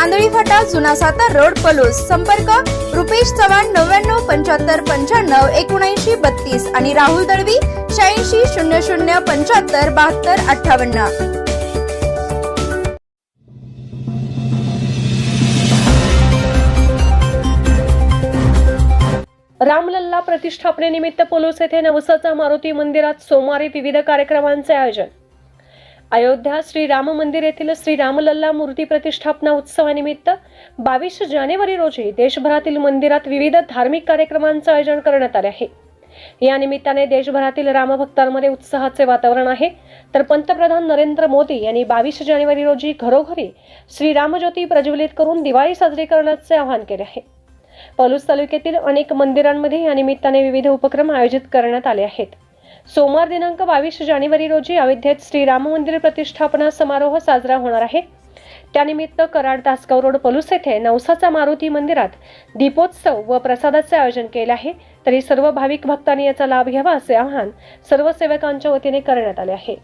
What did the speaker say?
Andhali फाटा जुना Satara road Palus. संपर्क रुपेश चव्हाण नव्याण्णव पंच्याहत्तर पंच्याण्णव एकोणऐंशी बत्तीस आणि राहुल दळवी शहाऐंशी शून्य शून्य पंच्याहत्तर बहात्तर अठ्ठावन्न. रामलल्ला प्रतिष्ठापनेनिमित्त पोलोस येथे नवसाचा मारुती मंदिरात सोमवारी विविध कार्यक्रमांचे आयोजन. अयोध्या श्री राम मंदिर येथील श्री रामलल्ला मूर्ती प्रतिष्ठापना उत्सवानिमित्त बावीस जानेवारी रोजी देशभरातील मंदिरात विविध धार्मिक कार्यक्रमांचं आयोजन करण्यात आले आहे. या निमित्ताने देशभरातील रामभक्तांमध्ये उत्साहाचे वातावरण आहे. तर पंतप्रधान नरेंद्र मोदी यांनी बावीस जानेवारी रोजी घरोघरी श्रीरामज्योती प्रज्वलित करून दिवाळी साजरी करण्याचे आवाहन केले आहे. पलूस तालुक्यातील अनेक मंदिरांमध्ये या निमित्ताने विविध उपक्रम आयोजित करण्यात आले आहेत. सोमवार दिनांक बावीस जानेवारी रोजी अयोध्येत श्रीराम मंदिर प्रतिष्ठापना समारोह साजरा होणार आहे. त्यानिमित्त कराड तासगाव रोड पलूस येथे नवसाचा मारुती मंदिरात दीपोत्सव व प्रसादाचे आयोजन केले आहे. तरी सर्व भाविक भक्तांनी याचा लाभ घ्यावा असे आवाहन सर्व सेवकांच्या वतीने करण्यात आले आहे.